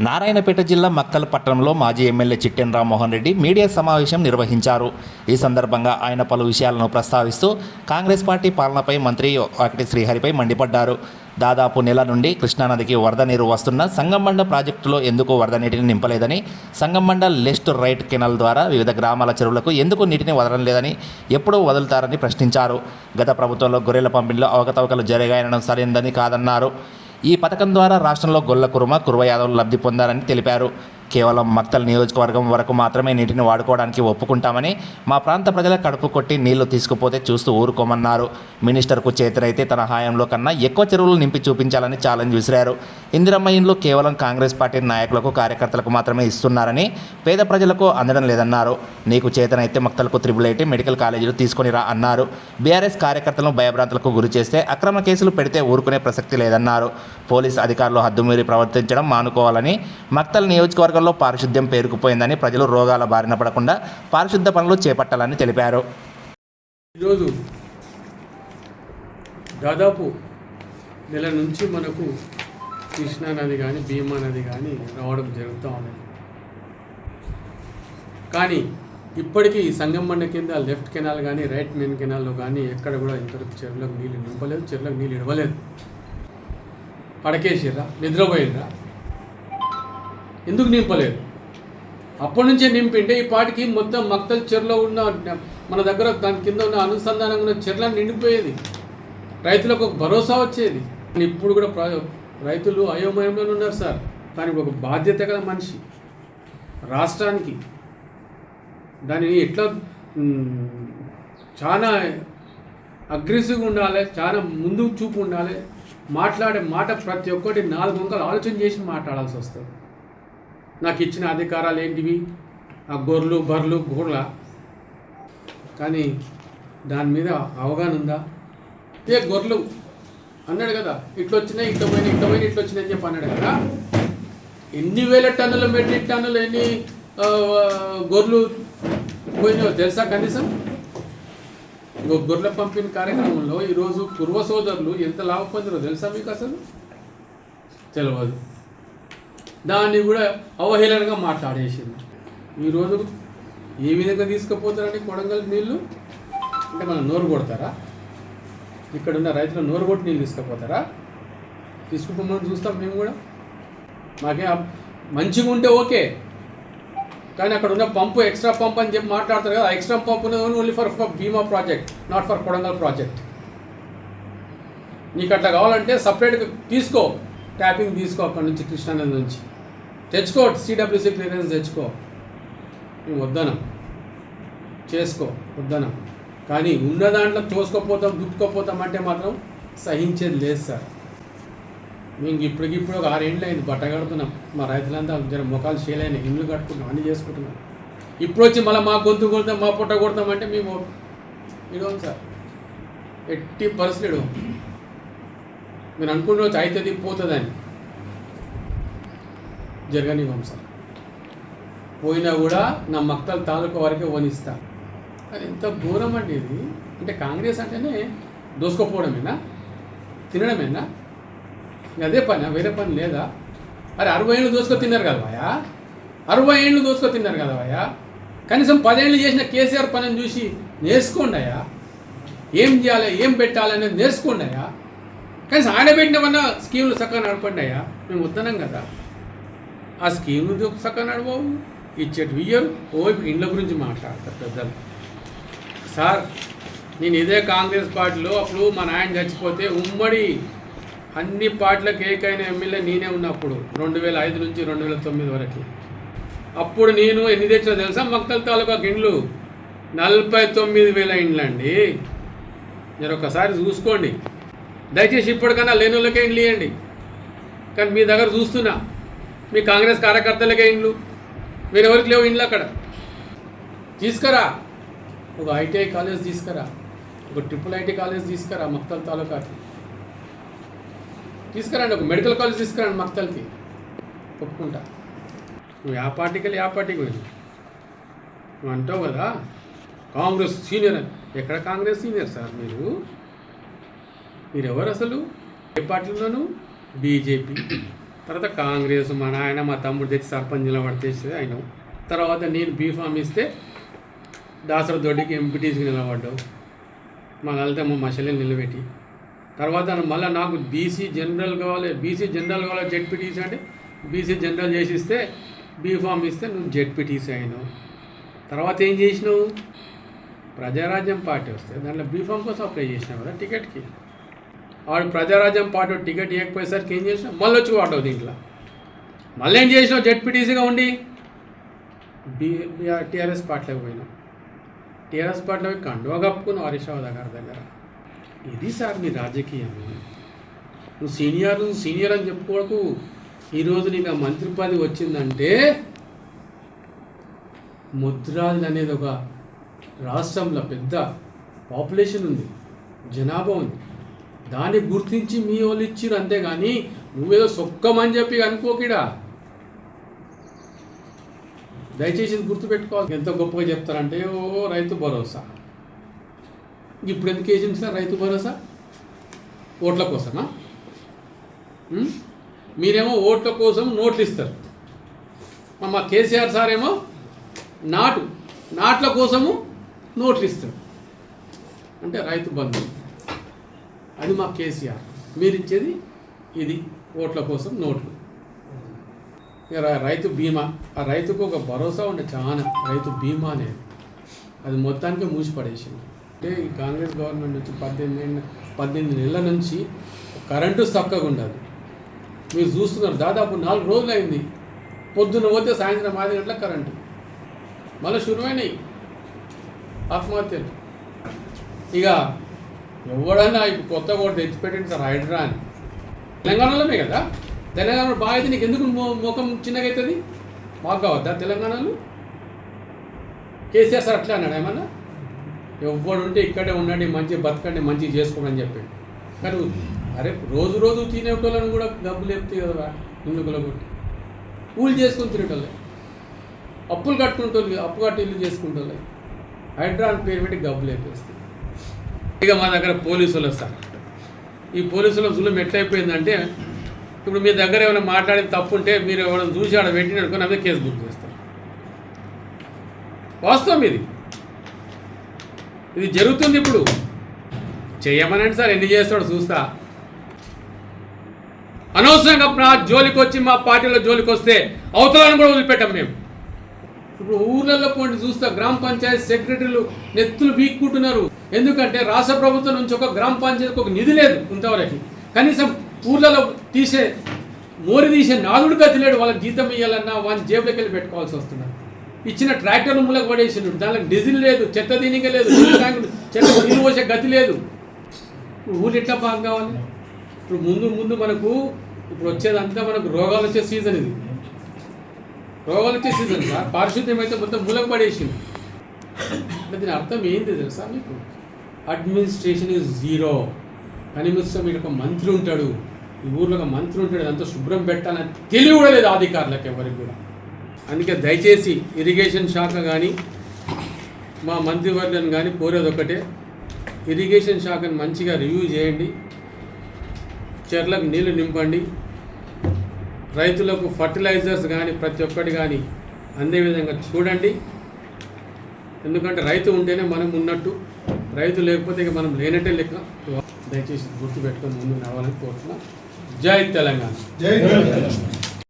నారాయణపేట జిల్లా మక్కల్ పట్టణంలో మాజీ ఎమ్మెల్యే చిట్టెన్ రామ్మోహన్ రెడ్డి మీడియా సమావేశం నిర్వహించారు. ఈ సందర్భంగా ఆయన పలు విషయాలను ప్రస్తావిస్తూ కాంగ్రెస్ పార్టీ పాలనపై మంత్రి వాకిటి శ్రీహరిపై మండిపడ్డారు. దాదాపు నెల నుండి కృష్ణానదికి వరద నీరు వస్తున్న సంగమండ ప్రాజెక్టులో ఎందుకు వరద నీటిని నింపలేదని సంగమండ లెఫ్ట్ రైట్ కెనాల్ ద్వారా వివిధ గ్రామాల చెరువులకు ఎందుకు నీటిని వదలడం లేదని ఎప్పుడు వదులుతారని ప్రశ్నించారు. గత ప్రభుత్వంలో గొర్రెల పంపిణీలో అవకతవకలు జరిగాయనడం సరైనదని కాదన్నారు. ఈ పథకం ద్వారా రాష్ట్రంలో గొల్ల కురుమ కురువ యాదవులు లబ్ధి పొందారని తెలిపారు. కేవలం మక్తల్ నియోజకవర్గం వరకు మాత్రమే నీటిని వాడుకోవడానికి ఒప్పుకుంటామని మా ప్రాంత ప్రజల కడుపు కొట్టి నీళ్ళు తీసుకుపోతే చూస్తూ ఊరుకోమన్నారు. మినిస్టర్కు చేతనైతే తన హాయంలో కన్నా ఎక్కువ చెరువులు నింపి చూపించాలని ఛాలెంజ్ విసిరారు. ఇందిరమ్మ ఇండ్లు కేవలం కాంగ్రెస్ పార్టీ నాయకులకు కార్యకర్తలకు మాత్రమే ఇస్తున్నారని పేద ప్రజలకు అందడం లేదన్నారు. నీకు చేతనైతే మక్తలకు త్రిబుల్ ఐటీ మెడికల్ కాలేజీలు తీసుకొని రా అన్నారు. బీఆర్ఎస్ కార్యకర్తలను భయభ్రాంతులకు గురి చేస్తే అక్రమ కేసులు పెడితే ఊరుకునే ప్రసక్తి లేదన్నారు. పోలీస్ అధికారులు హద్దుమీరి ప్రవర్తించడం మానుకోవాలని మక్తల్ నియోజకవర్గంలో పారిశుద్ధ్యం పేరుకుపోయిందని ప్రజలు రోగాల బారిన పడకుండా పారిశుద్ధ పనులు చేపట్టాలని తెలిపారు. ఈరోజు దాదాపు నెల నుంచి మనకు కృష్ణా నది కానీ భీమా నది కానీ రావడం జరుగుతూ ఉన్నది కానీ ఇప్పటికీ సంగమండ కింద లెఫ్ట్ కెనాల్ కానీ రైట్ మెయిన్ కెనాల్లో కానీ ఎక్కడ కూడా ఇంతవరకు చెరువులకు నీళ్ళు నింపలేదు చెరువులకు నీళ్ళు ఇవ్వలేదు. పడకేసిర్రా నిద్రపోయిండ్రా ఎందుకు నింపలేదు? అప్పటి నుంచే నింపింటే ఈ పాటికి మొత్తం మక్తల చెరలో ఉన్న మన దగ్గర దాని కింద ఉన్న అనుసంధానంగా ఉన్న చెర్లను నిండిపోయేది. రైతులకు ఒక భరోసా వచ్చేది. కానీ ఇప్పుడు కూడా ప్ర- రైతులు అయోమయంలోనే ఉన్నారు సార్. దానికి ఒక బాధ్యత గల మనిషి రాష్ట్రానికి. దానిని ఎట్లా చాలా అగ్రెసివ్గా ఉండాలి చాలా ముందుకు చూపు ఉండాలి. మాట్లాడే మాట ప్రతి ఒక్కటి నాలుగు వంకలు ఆలోచన చేసి మాట్లాడాల్సి వస్తుంది. నాకు ఇచ్చిన అధికారాలు ఏంటివి? ఆ గొర్రెలు బర్రెలు గోర్ల. కానీ దాని మీద అవగాహన ఉందా? ఏ గొర్రెలు. అన్నాడు కదా ఇట్లా వచ్చినాయి ఇట్లా పోయినాయి ఇట్లా పోయినాయి ఇట్లా వచ్చినాయి అని చెప్పి అన్నాడు కదా. ఎన్ని వేల టన్నుల మెట్రిక్ టన్నులు ఎన్ని గొర్రెలు పోయినాయో తెలుసా కనీసం? ఇంకో గొర్రెల పంపిణీ కార్యక్రమంలో ఈరోజు పూర్వ సోదరులు ఎంత లాభ పొందారో తెలుసా మీకు అసలు? తెలియదు దాన్ని కూడా అవహేళనగా మాట్లాడేసింది. ఈరోజు ఏ విధంగా తీసుకుపోతారండి కొడంగల్ నీళ్ళు అంటే మనం నోరు కొడతారా? ఇక్కడ ఉన్న రైతులు నోరు కొట్టి నీళ్ళు తీసుకుపోతారా? తీసుకుపోమని చూస్తాం మేము కూడా. మాకే మంచిగా ఉంటే ఓకే. కానీ అక్కడ ఉన్న పంపు ఎక్స్ట్రా పంప్ అని చెప్పి మాట్లాడతారు కదా ఎక్స్ట్రా పంప్ ఉన్నది only for Bhima project not for Kodangal project. నీకు అట్లా కావాలంటే సపరేట్గా తీసుకో. ట్యాపింగ్ తీసుకో అక్కడ నుంచి కృష్ణానది నుంచి. తెచ్చుకో సిడబ్ల్యూసీ క్లియరెన్స్ తెచ్చుకో. మేము వద్దన. చేసుకో వద్దన. కానీ ఉన్న దాంట్లో తోసుకోపోతాం దుక్కుపోతాం అంటే మాత్రం సహించేది లేదు సార్. మేము ఇప్పటికిప్పుడు ఒక ఆరేళ్ళు అయింది బట్ట కడుతున్నాం మా రైతులంతా జర ముఖాలు చేయలేని ఇల్లు కట్టుకుంటాం అన్నీ చేసుకుంటున్నాం. ఇప్పుడు వచ్చి మళ్ళీ మా గొంతు కొడతాం మా పుట్ట కొడతాం అంటే మేము ఇడవం సార్. ఎట్టి పరిస్థితి మీరు అనుకుంటే అవుతుంది పోతుందని. జరగనివ్వం సార్ పోయినా కూడా నా మక్తల్ తాలూకా వరకే వనిస్తా అది ఎంత ఘోరం అండి ఇది అంటే కాంగ్రెస్ అంటేనే దోసుకోపోవడమేనా? తినడమేనా? అదే పని వేరే పని లేదా? అరే అరవై ఏళ్ళు దోసుకొని తిన్నారు కదా భయా అరవై ఏళ్ళు దోసుకొని తిన్నారు కదా భయా కనీసం పదేళ్ళు చేసిన కేసీఆర్ పనిని చూసి నేర్చుకోండి అయ్యా. ఏం చేయాలి ఏం పెట్టాలి అనేది నేర్చుకోండి అయ్యా. కనీసం ఆయన స్కీములు చక్కగా నడపండి అయ్యా. మేము వద్దనం కదా. ఆ స్కీమ్ ఉంది ఒకసారి నడవవు ఇచ్చేటి ఇయ్యరు ఓ ఇండ్ల గురించి మాట్లాడతారు పెద్దలు. సార్ నేను ఇదే కాంగ్రెస్ పార్టీలో అప్పుడు మా నాయన చచ్చిపోతే ఉమ్మడి అన్ని పార్టీలకు ఏకైన ఎమ్మెల్యే నేనే ఉన్నప్పుడు రెండు వేల ఐదు నుంచి రెండు వేల తొమ్మిది వరకు. అప్పుడు నేను ఎన్ని తెచ్చినా తెలుసా మక్తల తాలూకాకి ఇండ్లు నలభై తొమ్మిది వేల ఇండ్లు అండి. మీరు ఒకసారి చూసుకోండి. దయచేసి ఇప్పటికన్నా లేని వాళ్ళకే ఇండ్లు ఇవ్వండి కానీ మీ దగ్గర చూస్తున్నా. మీ కాంగ్రెస్ కార్యకర్తలకే ఇండ్లు. వేరెవరికి లేవు ఇండ్లు అక్కడ. తీసుకురా. ఒక ఐటీఐ కాలేజ్ తీసుకురా. ఒక ట్రిపుల్ ఐటీ కాలేజ్ తీసుకురా మక్తల్ తాలూకాకి తీసుకురండి ఒక మెడికల్ కాలేజ్ తీసుకురండి మక్తల్కి. ఒప్పుకుంటా. నువ్వు ఆ పార్టీకి వెళ్ళి ఆ పార్టీకి వెళ్ళి. నువ్వు అంటావు కదా కాంగ్రెస్ సీనియర్ అని. ఎక్కడ కాంగ్రెస్ సీనియర్ సార్ మీరు? మీరెవరు అసలు? ఏ పార్టీలోనూ? బీజేపీ. తర్వాత కాంగ్రెస్ మా నాయన మా తమ్ముడు తెచ్చి సర్పంచ్ నిలబడితే ఆయన తర్వాత నేను బీఫామ్ ఇస్తే దాసర దొడ్డికి ఎంపీటీసీకి నిలబడ్డావు మా లలితమ్మ మసలి నిలబెట్టి. తర్వాత మళ్ళీ నాకు బీసీ జనరల్ కావాలి బీసీ జనరల్ కావాలి జెడ్పీటీసీ అంటే బీసీ జనరల్ చేసి ఇస్తే బీఫామ్ ఇస్తే నువ్వు జెడ్పీటీసీ అయినావు. తర్వాత ఏం చేసినావు? ప్రజారాజ్యం పార్టీ వస్తే. దాంట్లో బీఫామ్ కోసం అప్లై చేసినావు కదా టికెట్కి. వాడు ప్రజారాజ్యం పార్టీ టికెట్ ఇవ్వకపోయేసరికి ఏం చేసినావు మళ్ళీ వచ్చి వాడవు దీంట్లో. మళ్ళీ ఏం చేసినావు? జెడ్పీటీసీగా ఉండి? బీఆర్ టీఆర్ఎస్ పార్టీలోకి పోయినాం. టీఆర్ఎస్ పార్టీలో కండువా కప్పుకున్నావు హరీష్ రావు దగ్గర ఇది సార్ నీ రాజకీయం. నువ్వు సీనియర్ నువ్వు సీనియర్ అని చెప్పుకోకు. ఈరోజు నీకు ఆ మంత్రి పదవి వచ్చిందంటే ముద్రాజ్ అనేది ఒక రాష్ట్రంలో పెద్ద పాపులేషన్ ఉంది. జనాభా ఉంది. దాన్ని గుర్తించి మీ వాళ్ళు ఇచ్చిరు అంతేగాని నువ్వేదో సొక్కమని చెప్పి అనుకోకిడా. దయచేసి ఇది గుర్తుపెట్టుకోవాలి. ఎంత గొప్పగా చెప్తారంటే ఓ రైతు భరోసా. ఇప్పుడు ఎందుకు వేసింది సార్ రైతు భరోసా? ఓట్ల కోసమా? మీరేమో ఓట్ల కోసం నోట్లు ఇస్తారు మా- మా కేసీఆర్ సార్ ఏమో నాటు నాట్ల కోసము నోట్లు ఇస్తాడు అంటే రైతు బంధు. అది మా కేసీఆర్. మీరు ఇచ్చేది ఇది ఓట్ల కోసం నోట్లు. ఇక రైతు బీమా. ఆ రైతుకు ఒక భరోసా ఉండే చాలా. రైతు బీమా అనేది. అది మొత్తానికి మూసిపడేసింది. అంటే ఈ కాంగ్రెస్ గవర్నమెంట్ నుంచి పద్దెనిమిది పద్దెనిమిది నెలల నుంచి కరెంటు చక్కగా ఉండదు మీరు చూస్తున్నారు దాదాపు నాలుగు రోజులు అయింది పొద్దున్న పోతే సాయంత్రం ఐదు గంటల కరెంటు. మళ్ళీ శురువైనాయి ఆత్మహత్యలు. ఇక ఎవడన్నా ఇప్పుడు కొత్త కూడా తెచ్చిపెట్టండి సార్ హైడ్రా అని. తెలంగాణలోనే కదా? తెలంగాణలో బాగా అయితే నీకు ఎందుకు ముఖం చిన్నగా అవుతుంది మాకు కావద్దా తెలంగాణలో? కేసీఆర్ సార్ అట్లా అన్నాడు ఏమన్నా? ఎవడుంటే ఇక్కడే ఉండండి మంచి బతకండి మంచి చేసుకోండి అని చెప్పాడు. కానీ అరే రోజు రోజు తినేటోళ్ళని కూడా డబ్బులు చెప్తాయి కదా ఇల్లు కొట్టి కూలి చేసుకుని తినేటోళ్ళే. అప్పులు కట్టుకుంటోళ్ళు అప్పు కట్టి ఇల్లు చేసుకుంటోళ్ళే. హైడ్రా అని పేరు పెట్టి డబ్బులు వేపేస్తాయి ఇక మా దగ్గర పోలీసులు వస్తారు. ఈ పోలీసుల జులుం ఎట్లయిపోయిందంటే ఇప్పుడు మీ దగ్గర ఏమైనా మాట్లాడిన తప్పు ఉంటే మీరు ఎవరైనా చూసి ఆడ పెట్టినట్టుకుని అదే కేసు బుక్ చేస్తారు. వాస్తవం ఇది. ఇది జరుగుతుంది ఇప్పుడు. చేయమనండి సార్ ఎన్ని చేస్తాడో చూస్తా. అనవసరంగా నా జోలికి వచ్చి మా పార్టీలో జోలికి వస్తే అవతలను కూడా వదిలిపెట్టాం మేము. ఇప్పుడు ఊర్లలో పోయి చూస్తా. గ్రామ పంచాయతీ సెక్రటరీలు నెత్తులు వీక్కుంటున్నారు ఎందుకంటే రాష్ట్ర ప్రభుత్వం నుంచి ఒక గ్రామ పంచాయతీకి ఒక నిధి లేదు ఇంతవరకు. కనీసం ఊర్లలో తీసే మోరి తీసే నాదుడు గతిలేడు వాళ్ళకి జీతం ఇవ్వాలన్నా వాళ్ళ జేబులోకి వెళ్ళి పెట్టుకోవాల్సి వస్తున్నారు. ఇచ్చిన ట్రాక్టర్ మూలకు పడేసిండు. దానికి డీజిల్ లేదు చెత్త దీనిగా లేదు చెత్త నీళ్ళు పోసే గతి లేదు. ఇప్పుడు ఎట్లా బాగా కావాలి? ఇప్పుడు ముందు ముందు మనకు ఇప్పుడు వచ్చేదంతా మనకు రోగాలు వచ్చే సీజన్ ఇది. రోగాలు వచ్చే సీజన్. సార్ పారిశుద్ధ్యం అయితే మొత్తం మూలకు పడేసింది అంటే దీని అర్థం ఏంటి తెలుసా మీకు? అడ్మినిస్ట్రేషన్ ఇస్ జీరో కనీసం మీరు ఒక మంత్రి ఉంటాడు. ఈ ఊర్లో ఒక మంత్రి ఉంటాడు. అదంతా శుభ్రం పెట్టాలని తెలివి కూడా లేదు అధికారులకు ఎవరికి కూడా. అందుకే దయచేసి ఇరిగేషన్ శాఖ కానీ మా మంత్రివర్గం కానీ కోరేది ఒకటే ఇరిగేషన్ శాఖను మంచిగా రివ్యూ చేయండి. చెర్లకు నీళ్ళు నింపండి. రైతులకు ఫర్టిలైజర్స్ కానీ ప్రతి ఒక్కటి కానీ అందే విధంగా చూడండి. ఎందుకంటే రైతు ఉంటేనే మనం ఉన్నట్టు. రైతు లేకపోతే ఇక మనం లేనట్టే లెక్క. దయచేసి గుర్తుపెట్టుకొని ముందు నడవాలని కోరుతున్నాం. జై తెలంగాణ. జై తెలంగాణ.